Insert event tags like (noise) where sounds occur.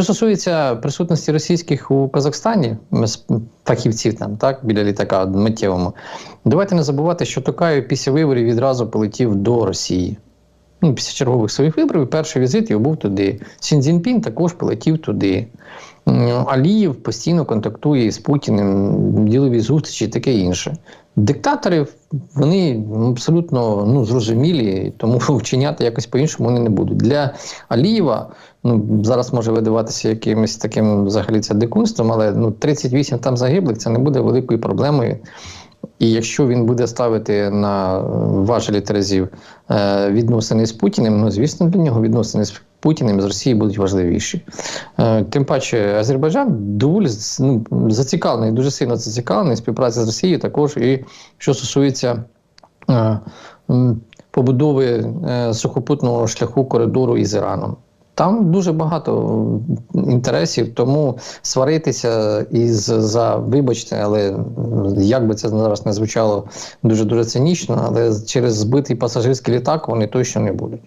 Що стосується присутності російських у Казахстані, фахівців там, так, біля літака миттєвому, давайте не забувати, що Токаєв після виборів відразу полетів до Росії. Ну, після чергових своїх виборів перший візит його був туди. Сін Цзіньпін також полетів туди. Алієв постійно контактує з Путіним, ділові зустрічі і таке інше. Диктатори вони абсолютно ну, зрозумілі, тому (laughs) вчиняти якось по-іншому вони не будуть. Для Алієва ну, зараз може видаватися якимось таким взагалі це дикунством, але ну, 38 там загиблих це не буде великою проблемою. І якщо він буде ставити на е, важелі терезів е, відносини з Путіним, ну звісно, для нього відносини з Путіним з Росією будуть важливіші. Е, тим паче, Азербайджан доволі ну, зацікавлений, дуже сильно зацікавлений в співпраці з Росією, також і що стосується. Побудови сухопутного шляху коридору із Іраном. Там дуже багато інтересів, тому сваритися із за вибачте, але як би це зараз не звучало дуже дуже цинічно, але через збитий пасажирський літак вони точно не будуть.